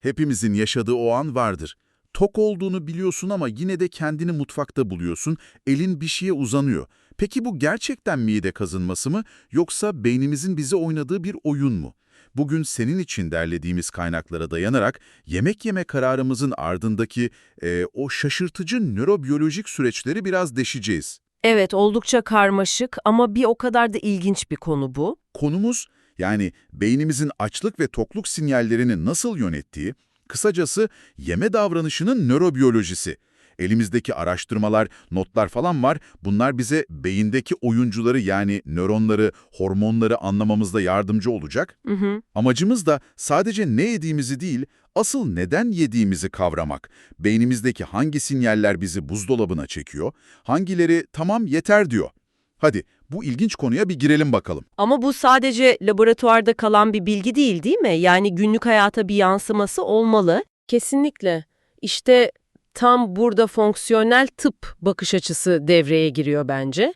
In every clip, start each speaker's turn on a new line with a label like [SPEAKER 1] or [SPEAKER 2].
[SPEAKER 1] Hepimizin yaşadığı o an vardır. Tok olduğunu biliyorsun ama yine de kendini mutfakta buluyorsun, elin bir şeye uzanıyor. Peki bu gerçekten mide kazınması mı yoksa beynimizin bize oynadığı bir oyun mu? Bugün senin için derlediğimiz kaynaklara dayanarak yemek yeme kararımızın ardındaki e, o şaşırtıcı nörobiyolojik süreçleri biraz deşeceğiz.
[SPEAKER 2] Evet, oldukça karmaşık ama bir o kadar da ilginç bir konu bu.
[SPEAKER 1] Konumuz yani beynimizin açlık ve tokluk sinyallerini nasıl yönettiği, kısacası yeme davranışının nörobiyolojisi. Elimizdeki araştırmalar, notlar falan var. Bunlar bize beyindeki oyuncuları yani nöronları, hormonları anlamamızda yardımcı olacak.
[SPEAKER 2] Hı hı.
[SPEAKER 1] Amacımız da sadece ne yediğimizi değil, asıl neden yediğimizi kavramak. Beynimizdeki hangi sinyaller bizi buzdolabına çekiyor, hangileri tamam yeter diyor. Hadi bu ilginç konuya bir girelim bakalım.
[SPEAKER 2] Ama bu sadece laboratuvarda kalan bir bilgi değil değil mi? Yani günlük hayata bir yansıması olmalı. Kesinlikle. İşte tam burada fonksiyonel tıp bakış açısı devreye giriyor bence.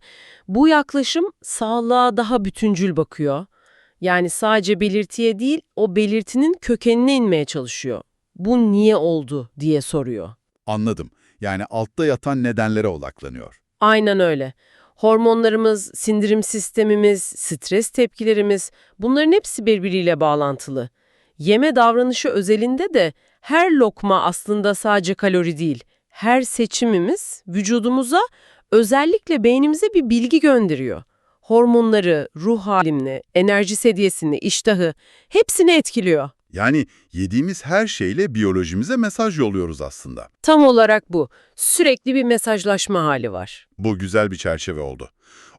[SPEAKER 2] Bu yaklaşım sağlığa daha bütüncül bakıyor. Yani sadece belirtiye değil, o belirtinin kökenine inmeye çalışıyor. Bu niye oldu diye soruyor.
[SPEAKER 1] Anladım. Yani altta yatan nedenlere odaklanıyor.
[SPEAKER 2] Aynen öyle. Hormonlarımız, sindirim sistemimiz, stres tepkilerimiz bunların hepsi birbiriyle bağlantılı. Yeme davranışı özelinde de her lokma aslında sadece kalori değil. Her seçimimiz vücudumuza, özellikle beynimize bir bilgi gönderiyor. Hormonları, ruh halini, enerji seviyesini, iştahı hepsini etkiliyor.
[SPEAKER 1] Yani yediğimiz her şeyle biyolojimize mesaj yolluyoruz aslında.
[SPEAKER 2] Tam olarak bu. Sürekli bir mesajlaşma hali var.
[SPEAKER 1] Bu güzel bir çerçeve oldu.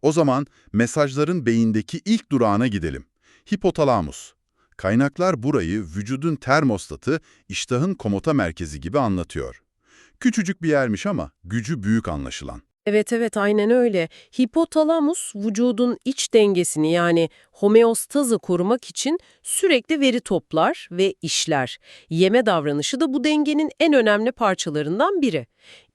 [SPEAKER 1] O zaman mesajların beyindeki ilk durağına gidelim. Hipotalamus. Kaynaklar burayı vücudun termostatı, iştahın komuta merkezi gibi anlatıyor. Küçücük bir yermiş ama gücü büyük anlaşılan.
[SPEAKER 2] Evet evet aynen öyle. Hipotalamus vücudun iç dengesini yani homeostazı korumak için sürekli veri toplar ve işler. Yeme davranışı da bu dengenin en önemli parçalarından biri.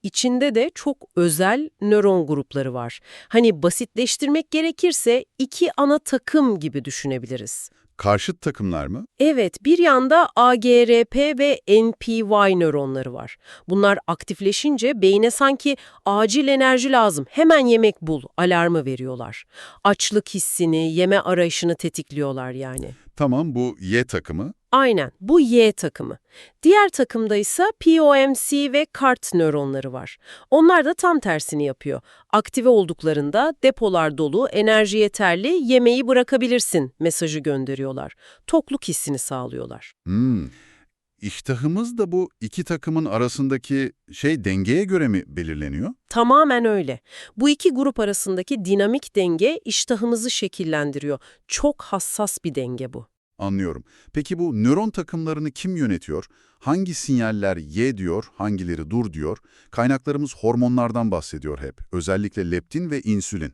[SPEAKER 2] İçinde de çok özel nöron grupları var. Hani basitleştirmek gerekirse iki ana takım gibi düşünebiliriz.
[SPEAKER 1] Karşıt takımlar mı?
[SPEAKER 2] Evet, bir yanda AGRP ve NPY nöronları var. Bunlar aktifleşince beyne sanki acil enerji lazım, hemen yemek bul alarmı veriyorlar. Açlık hissini, yeme arayışını tetikliyorlar yani.
[SPEAKER 1] Tamam bu Y takımı.
[SPEAKER 2] Aynen, bu Y takımı. Diğer takımda ise POMC ve CART nöronları var. Onlar da tam tersini yapıyor. Aktive olduklarında depolar dolu, enerji yeterli, yemeği bırakabilirsin mesajı gönderiyorlar. Tokluk hissini sağlıyorlar.
[SPEAKER 1] Hmm. İştahımız da bu iki takımın arasındaki şey dengeye göre mi belirleniyor?
[SPEAKER 2] Tamamen öyle. Bu iki grup arasındaki dinamik denge iştahımızı şekillendiriyor. Çok hassas bir denge bu.
[SPEAKER 1] Anlıyorum. Peki bu nöron takımlarını kim yönetiyor? Hangi sinyaller ye diyor, hangileri dur diyor? Kaynaklarımız hormonlardan bahsediyor hep. Özellikle leptin ve insülin.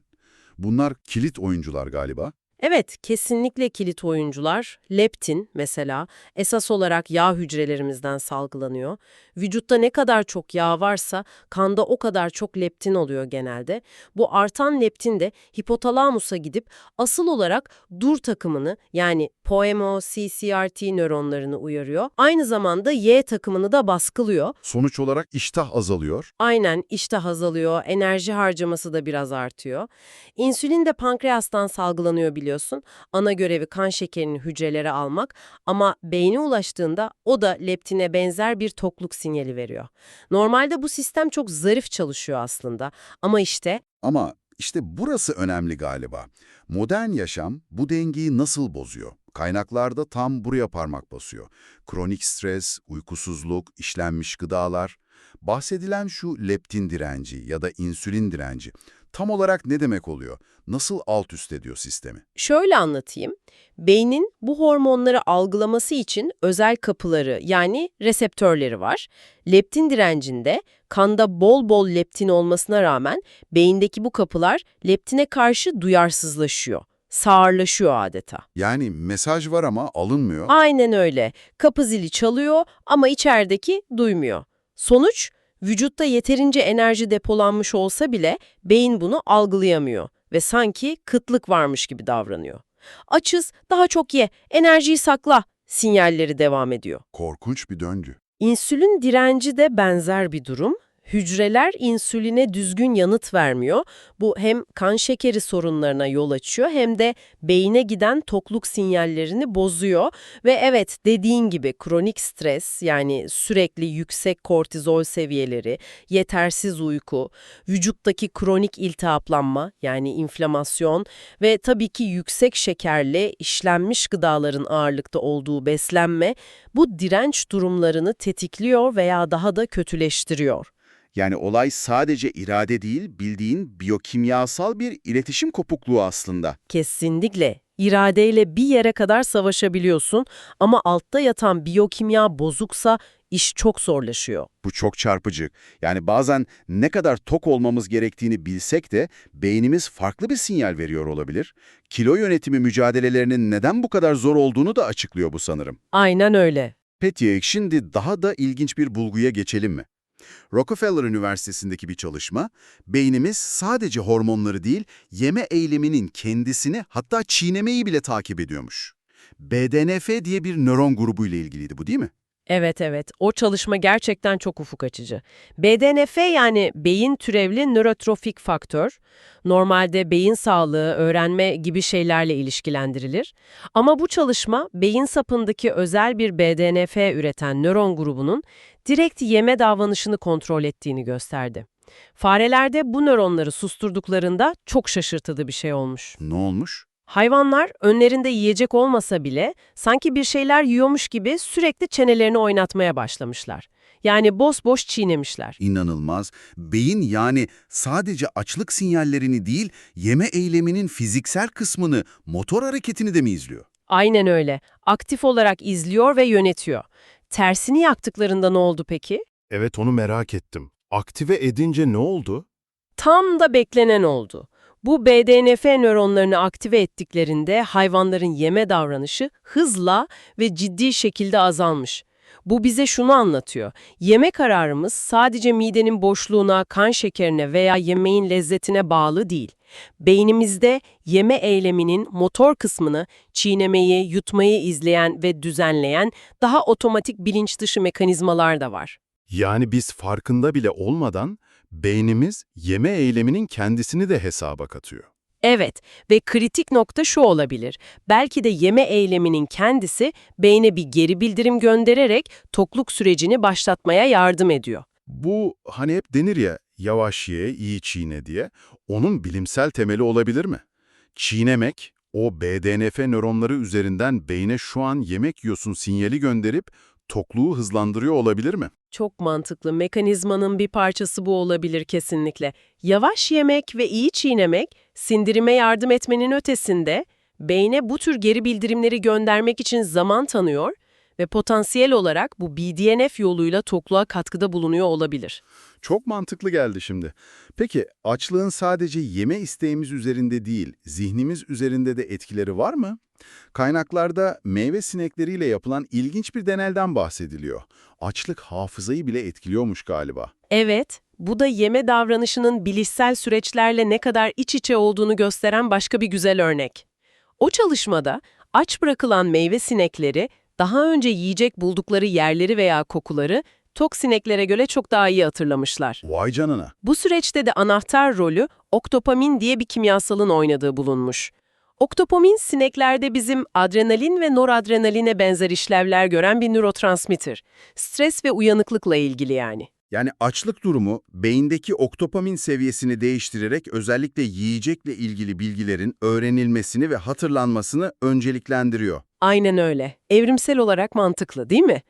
[SPEAKER 1] Bunlar kilit oyuncular galiba.
[SPEAKER 2] Evet, kesinlikle kilit oyuncular. Leptin mesela esas olarak yağ hücrelerimizden salgılanıyor. Vücutta ne kadar çok yağ varsa kanda o kadar çok leptin oluyor genelde. Bu artan leptin de hipotalamusa gidip asıl olarak dur takımını yani POMO, CCRT nöronlarını uyarıyor. Aynı zamanda Y takımını da baskılıyor.
[SPEAKER 1] Sonuç olarak iştah azalıyor.
[SPEAKER 2] Aynen iştah azalıyor, enerji harcaması da biraz artıyor. İnsülin de pankreastan salgılanıyor biliyorsun. Ana görevi kan şekerini hücrelere almak ama beyne ulaştığında o da leptine benzer bir tokluk sinyali veriyor. Normalde bu sistem çok zarif çalışıyor aslında ama işte
[SPEAKER 1] Ama işte burası önemli galiba. Modern yaşam bu dengeyi nasıl bozuyor? Kaynaklarda tam buraya parmak basıyor. Kronik stres, uykusuzluk, işlenmiş gıdalar. Bahsedilen şu leptin direnci ya da insülin direnci tam olarak ne demek oluyor? Nasıl alt üst ediyor sistemi?
[SPEAKER 2] Şöyle anlatayım. Beynin bu hormonları algılaması için özel kapıları yani reseptörleri var. Leptin direncinde kanda bol bol leptin olmasına rağmen beyindeki bu kapılar leptine karşı duyarsızlaşıyor. Sağırlaşıyor adeta.
[SPEAKER 1] Yani mesaj var ama alınmıyor.
[SPEAKER 2] Aynen öyle. Kapı zili çalıyor ama içerideki duymuyor. Sonuç, vücutta yeterince enerji depolanmış olsa bile beyin bunu algılayamıyor ve sanki kıtlık varmış gibi davranıyor. Açız, daha çok ye, enerjiyi sakla sinyalleri devam ediyor.
[SPEAKER 3] Korkunç bir döngü.
[SPEAKER 2] İnsülin direnci de benzer bir durum. Hücreler insüline düzgün yanıt vermiyor. Bu hem kan şekeri sorunlarına yol açıyor hem de beyine giden tokluk sinyallerini bozuyor. Ve evet dediğin gibi kronik stres yani sürekli yüksek kortizol seviyeleri, yetersiz uyku, vücuttaki kronik iltihaplanma yani inflamasyon ve tabii ki yüksek şekerli işlenmiş gıdaların ağırlıkta olduğu beslenme bu direnç durumlarını tetikliyor veya daha da kötüleştiriyor.
[SPEAKER 1] Yani olay sadece irade değil, bildiğin biyokimyasal bir iletişim kopukluğu aslında.
[SPEAKER 2] Kesinlikle. İradeyle bir yere kadar savaşabiliyorsun ama altta yatan biyokimya bozuksa iş çok zorlaşıyor.
[SPEAKER 1] Bu çok çarpıcı. Yani bazen ne kadar tok olmamız gerektiğini bilsek de beynimiz farklı bir sinyal veriyor olabilir. Kilo yönetimi mücadelelerinin neden bu kadar zor olduğunu da açıklıyor bu sanırım.
[SPEAKER 2] Aynen öyle.
[SPEAKER 1] Peki şimdi daha da ilginç bir bulguya geçelim mi? Rockefeller Üniversitesi'ndeki bir çalışma, beynimiz sadece hormonları değil, yeme eyleminin kendisini hatta çiğnemeyi bile takip ediyormuş. BDNF diye bir nöron grubu ile ilgiliydi bu değil mi?
[SPEAKER 2] Evet evet, o çalışma gerçekten çok ufuk açıcı. BDNF yani beyin türevli nörotrofik faktör, normalde beyin sağlığı, öğrenme gibi şeylerle ilişkilendirilir. Ama bu çalışma beyin sapındaki özel bir BDNF üreten nöron grubunun direkt yeme davranışını kontrol ettiğini gösterdi. Farelerde bu nöronları susturduklarında çok şaşırtıcı bir şey olmuş.
[SPEAKER 1] Ne olmuş?
[SPEAKER 2] Hayvanlar önlerinde yiyecek olmasa bile sanki bir şeyler yiyormuş gibi sürekli çenelerini oynatmaya başlamışlar. Yani boş boş çiğnemişler.
[SPEAKER 1] İnanılmaz. Beyin yani sadece açlık sinyallerini değil, yeme eyleminin fiziksel kısmını, motor hareketini de mi izliyor?
[SPEAKER 2] Aynen öyle. Aktif olarak izliyor ve yönetiyor. Tersini yaktıklarında ne oldu peki?
[SPEAKER 3] Evet onu merak ettim. Aktive edince ne oldu?
[SPEAKER 2] Tam da beklenen oldu. Bu BDNF nöronlarını aktive ettiklerinde hayvanların yeme davranışı hızla ve ciddi şekilde azalmış. Bu bize şunu anlatıyor. Yeme kararımız sadece midenin boşluğuna, kan şekerine veya yemeğin lezzetine bağlı değil. Beynimizde yeme eyleminin motor kısmını çiğnemeyi, yutmayı izleyen ve düzenleyen daha otomatik bilinç dışı mekanizmalar da var.
[SPEAKER 3] Yani biz farkında bile olmadan beynimiz yeme eyleminin kendisini de hesaba katıyor.
[SPEAKER 2] Evet ve kritik nokta şu olabilir. Belki de yeme eyleminin kendisi beyne bir geri bildirim göndererek tokluk sürecini başlatmaya yardım ediyor.
[SPEAKER 3] Bu hani hep denir ya yavaş ye, iyi çiğne diye. Onun bilimsel temeli olabilir mi? Çiğnemek, o BDNF nöronları üzerinden beyne şu an yemek yiyorsun sinyali gönderip tokluğu hızlandırıyor olabilir mi?
[SPEAKER 2] Çok mantıklı. Mekanizmanın bir parçası bu olabilir kesinlikle. Yavaş yemek ve iyi çiğnemek sindirime yardım etmenin ötesinde beyne bu tür geri bildirimleri göndermek için zaman tanıyor ve potansiyel olarak bu BDNF yoluyla tokluğa katkıda bulunuyor olabilir.
[SPEAKER 3] Çok mantıklı geldi şimdi. Peki açlığın sadece yeme isteğimiz üzerinde değil, zihnimiz üzerinde de etkileri var mı? Kaynaklarda meyve sinekleriyle yapılan ilginç bir denelden bahsediliyor. Açlık hafızayı bile etkiliyormuş galiba.
[SPEAKER 2] Evet, bu da yeme davranışının bilişsel süreçlerle ne kadar iç içe olduğunu gösteren başka bir güzel örnek. O çalışmada aç bırakılan meyve sinekleri daha önce yiyecek buldukları yerleri veya kokuları tok sineklere göre çok daha iyi hatırlamışlar.
[SPEAKER 3] Vay canına.
[SPEAKER 2] Bu süreçte de anahtar rolü oktopamin diye bir kimyasalın oynadığı bulunmuş. Oktopamin sineklerde bizim adrenalin ve noradrenaline benzer işlevler gören bir nörotransmitter. Stres ve uyanıklıkla ilgili yani.
[SPEAKER 1] Yani açlık durumu beyindeki oktopamin seviyesini değiştirerek özellikle yiyecekle ilgili bilgilerin öğrenilmesini ve hatırlanmasını önceliklendiriyor.
[SPEAKER 2] Aynen öyle. Evrimsel olarak mantıklı değil mi?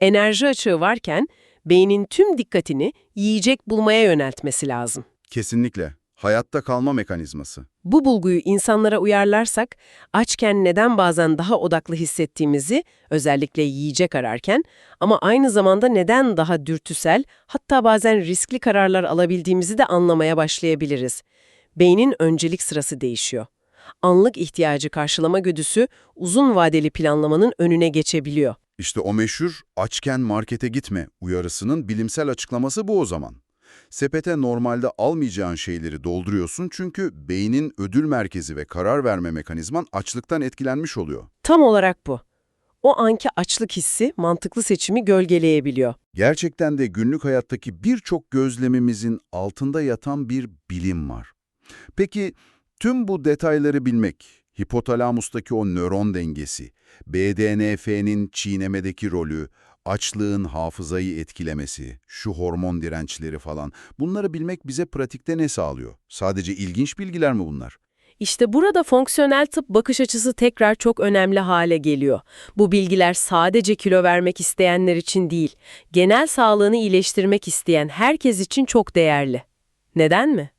[SPEAKER 2] Enerji açığı varken beynin tüm dikkatini yiyecek bulmaya yöneltmesi lazım.
[SPEAKER 1] Kesinlikle. Hayatta kalma mekanizması.
[SPEAKER 2] Bu bulguyu insanlara uyarlarsak, açken neden bazen daha odaklı hissettiğimizi, özellikle yiyecek ararken, ama aynı zamanda neden daha dürtüsel, hatta bazen riskli kararlar alabildiğimizi de anlamaya başlayabiliriz. Beynin öncelik sırası değişiyor. Anlık ihtiyacı karşılama güdüsü uzun vadeli planlamanın önüne geçebiliyor.
[SPEAKER 1] İşte o meşhur açken markete gitme uyarısının bilimsel açıklaması bu o zaman. Sepete normalde almayacağın şeyleri dolduruyorsun çünkü beynin ödül merkezi ve karar verme mekanizman açlıktan etkilenmiş oluyor.
[SPEAKER 2] Tam olarak bu.
[SPEAKER 4] o anki açlık hissi mantıklı seçimi gölgeleyebiliyor.
[SPEAKER 1] Gerçekten de günlük hayattaki birçok gözlemimizin altında yatan bir bilim var. Peki tüm bu detayları bilmek, hipotalamustaki o nöron dengesi, BDNF'nin çiğnemedeki rolü, açlığın hafızayı etkilemesi, şu hormon dirençleri falan bunları bilmek bize pratikte ne sağlıyor? Sadece ilginç bilgiler mi bunlar?
[SPEAKER 4] İşte burada fonksiyonel tıp bakış açısı tekrar çok önemli hale geliyor. Bu bilgiler sadece kilo vermek isteyenler için değil, genel sağlığını iyileştirmek isteyen herkes için çok değerli. Neden mi?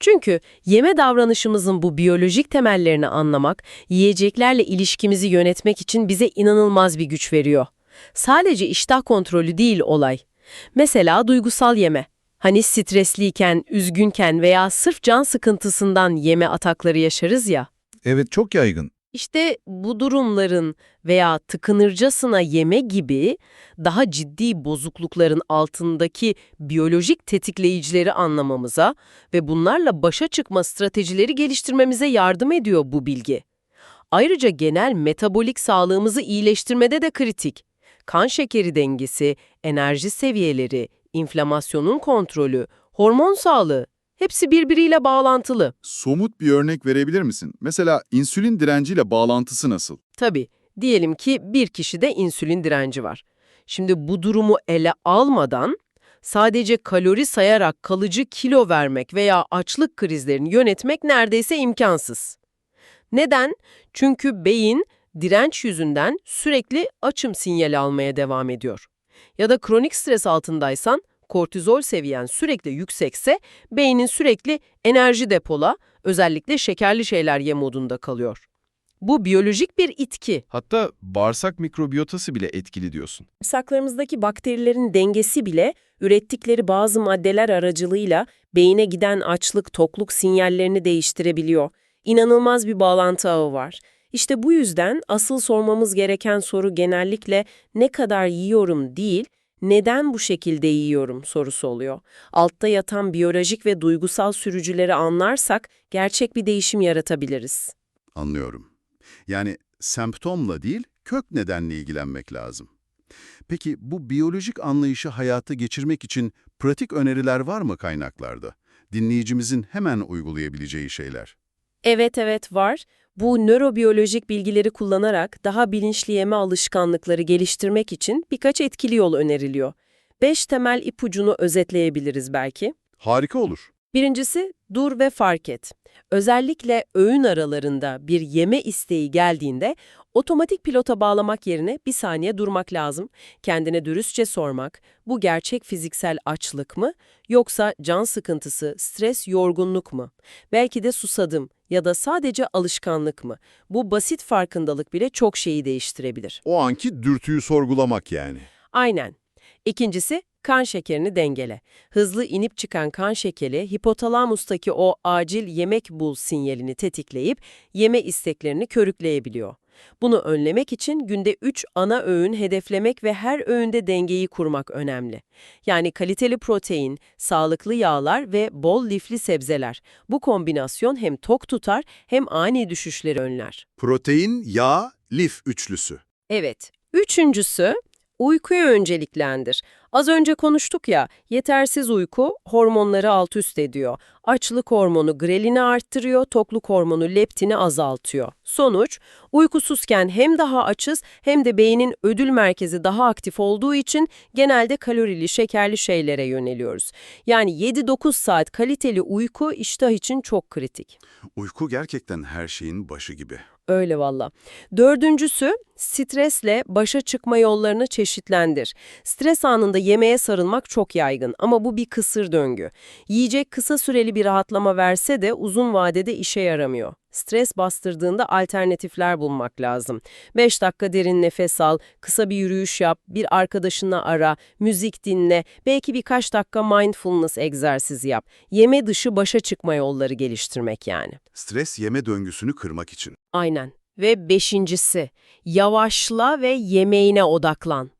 [SPEAKER 4] Çünkü yeme davranışımızın bu biyolojik temellerini anlamak, yiyeceklerle ilişkimizi yönetmek için bize inanılmaz bir güç veriyor. Sadece iştah kontrolü değil olay. Mesela duygusal yeme. Hani stresliyken, üzgünken veya sırf can sıkıntısından yeme atakları yaşarız ya.
[SPEAKER 5] Evet, çok yaygın.
[SPEAKER 4] İşte bu durumların veya tıkınırcasına yeme gibi daha ciddi bozuklukların altındaki biyolojik tetikleyicileri anlamamıza ve bunlarla başa çıkma stratejileri geliştirmemize yardım ediyor bu bilgi. Ayrıca genel metabolik sağlığımızı iyileştirmede de kritik. Kan şekeri dengesi, enerji seviyeleri, inflamasyonun kontrolü, hormon sağlığı hepsi birbiriyle bağlantılı.
[SPEAKER 6] Somut bir örnek verebilir misin? Mesela insülin direnciyle bağlantısı nasıl?
[SPEAKER 4] Tabii, diyelim ki bir kişide insülin direnci var. Şimdi bu durumu ele almadan sadece kalori sayarak kalıcı kilo vermek veya açlık krizlerini yönetmek neredeyse imkansız. Neden? Çünkü beyin direnç yüzünden sürekli açım sinyali almaya devam ediyor. Ya da kronik stres altındaysan kortizol seviyen sürekli yüksekse beynin sürekli enerji depola, özellikle şekerli şeyler ye modunda kalıyor. Bu biyolojik bir itki.
[SPEAKER 7] Hatta bağırsak mikrobiyotası bile etkili diyorsun.
[SPEAKER 2] Bağırsaklarımızdaki bakterilerin dengesi bile ürettikleri bazı maddeler aracılığıyla beyine giden açlık, tokluk sinyallerini değiştirebiliyor. İnanılmaz bir bağlantı ağı var. İşte bu yüzden asıl sormamız gereken soru genellikle ne kadar yiyorum değil, neden bu şekilde yiyorum sorusu oluyor. Altta yatan biyolojik ve duygusal sürücüleri anlarsak gerçek bir değişim yaratabiliriz.
[SPEAKER 1] Anlıyorum. Yani semptomla değil, kök nedenle ilgilenmek lazım. Peki bu biyolojik anlayışı hayata geçirmek için pratik öneriler var mı kaynaklarda? Dinleyicimizin hemen uygulayabileceği şeyler.
[SPEAKER 2] Evet evet var. Bu nörobiyolojik bilgileri kullanarak daha bilinçli yeme alışkanlıkları geliştirmek için birkaç etkili yol öneriliyor. Beş temel ipucunu özetleyebiliriz belki.
[SPEAKER 1] Harika olur.
[SPEAKER 2] Birincisi, dur ve fark et. Özellikle öğün aralarında bir yeme isteği geldiğinde otomatik pilota bağlamak yerine bir saniye durmak lazım. Kendine dürüstçe sormak, bu gerçek fiziksel açlık mı yoksa can sıkıntısı, stres, yorgunluk mu? Belki de susadım ya da sadece alışkanlık mı? Bu basit farkındalık bile çok şeyi değiştirebilir.
[SPEAKER 1] O anki dürtüyü sorgulamak yani.
[SPEAKER 2] Aynen. İkincisi, kan şekerini dengele. Hızlı inip çıkan kan şekeri, hipotalamustaki o acil yemek bul sinyalini tetikleyip yeme isteklerini körükleyebiliyor. Bunu önlemek için günde 3 ana öğün hedeflemek ve her öğünde dengeyi kurmak önemli. Yani kaliteli protein, sağlıklı yağlar ve bol lifli sebzeler. Bu kombinasyon hem tok tutar hem ani düşüşleri önler.
[SPEAKER 1] Protein, yağ, lif üçlüsü.
[SPEAKER 2] Evet. Üçüncüsü, uykuyu önceliklendir. Az önce konuştuk ya, yetersiz uyku hormonları alt üst ediyor. Açlık hormonu grelini arttırıyor, tokluk hormonu leptini azaltıyor. Sonuç, uykusuzken hem daha açız hem de beynin ödül merkezi daha aktif olduğu için genelde kalorili, şekerli şeylere yöneliyoruz. Yani 7-9 saat kaliteli uyku iştah için çok kritik.
[SPEAKER 1] Uyku gerçekten her şeyin başı gibi.
[SPEAKER 2] Öyle valla. Dördüncüsü, stresle başa çıkma yollarını çeşitlendir. Stres anında yemeğe sarılmak çok yaygın ama bu bir kısır döngü. Yiyecek kısa süreli bir rahatlama verse de uzun vadede işe yaramıyor. Stres bastırdığında alternatifler bulmak lazım. 5 dakika derin nefes al, kısa bir yürüyüş yap, bir arkadaşına ara, müzik dinle, belki birkaç dakika mindfulness egzersizi yap. Yeme dışı başa çıkma yolları geliştirmek yani.
[SPEAKER 1] Stres yeme döngüsünü kırmak için.
[SPEAKER 2] Aynen. Ve beşincisi, yavaşla ve yemeğine odaklan.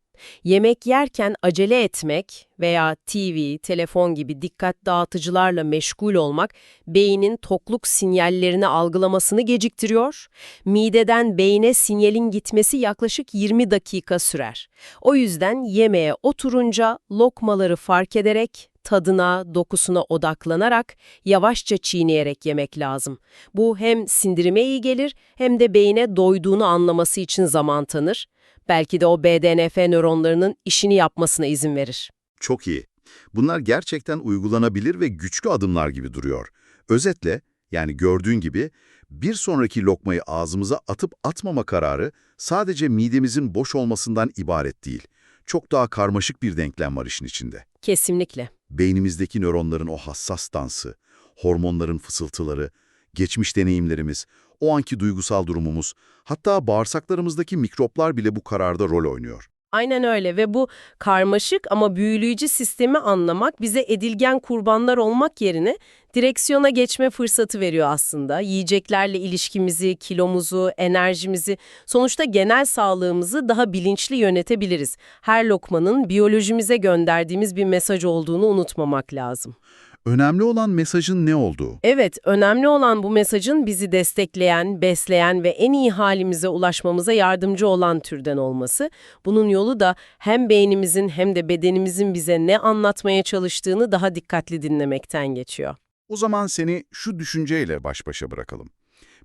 [SPEAKER 2] Yemek yerken acele etmek veya TV, telefon gibi dikkat dağıtıcılarla meşgul olmak beynin tokluk sinyallerini algılamasını geciktiriyor. Mideden beyne sinyalin gitmesi yaklaşık 20 dakika sürer. O yüzden yemeğe oturunca lokmaları fark ederek, tadına, dokusuna odaklanarak, yavaşça çiğneyerek yemek lazım. Bu hem sindirime iyi gelir hem de beyine doyduğunu anlaması için zaman tanır. Belki de o BDNF nöronlarının işini yapmasına izin verir.
[SPEAKER 1] Çok iyi. Bunlar gerçekten uygulanabilir ve güçlü adımlar gibi duruyor. Özetle, yani gördüğün gibi, bir sonraki lokmayı ağzımıza atıp atmama kararı sadece midemizin boş olmasından ibaret değil. Çok daha karmaşık bir denklem var işin içinde.
[SPEAKER 2] Kesinlikle.
[SPEAKER 1] Beynimizdeki nöronların o hassas dansı, hormonların fısıltıları, geçmiş deneyimlerimiz, o anki duygusal durumumuz, hatta bağırsaklarımızdaki mikroplar bile bu kararda rol oynuyor.
[SPEAKER 2] Aynen öyle ve bu karmaşık ama büyüleyici sistemi anlamak bize edilgen kurbanlar olmak yerine direksiyona geçme fırsatı veriyor aslında. Yiyeceklerle ilişkimizi, kilomuzu, enerjimizi, sonuçta genel sağlığımızı daha bilinçli yönetebiliriz. Her lokmanın biyolojimize gönderdiğimiz bir mesaj olduğunu unutmamak lazım.
[SPEAKER 1] Önemli olan mesajın ne olduğu.
[SPEAKER 2] Evet, önemli olan bu mesajın bizi destekleyen, besleyen ve en iyi halimize ulaşmamıza yardımcı olan türden olması. Bunun yolu da hem beynimizin hem de bedenimizin bize ne anlatmaya çalıştığını daha dikkatli dinlemekten geçiyor.
[SPEAKER 1] O zaman seni şu düşünceyle baş başa bırakalım.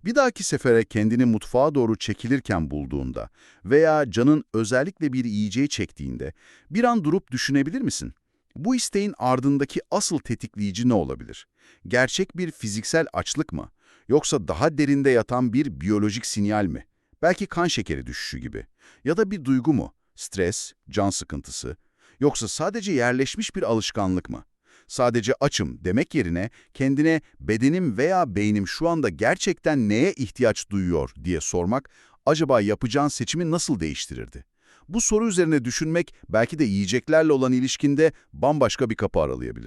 [SPEAKER 1] Bir dahaki sefere kendini mutfağa doğru çekilirken bulduğunda veya canın özellikle bir yiyeceği çektiğinde bir an durup düşünebilir misin? Bu isteğin ardındaki asıl tetikleyici ne olabilir? Gerçek bir fiziksel açlık mı? Yoksa daha derinde yatan bir biyolojik sinyal mi? Belki kan şekeri düşüşü gibi. Ya da bir duygu mu? Stres, can sıkıntısı. Yoksa sadece yerleşmiş bir alışkanlık mı? Sadece açım demek yerine kendine bedenim veya beynim şu anda gerçekten neye ihtiyaç duyuyor diye sormak acaba yapacağın seçimi nasıl değiştirirdi? Bu soru üzerine düşünmek belki de yiyeceklerle olan ilişkinde bambaşka bir kapı aralayabilir.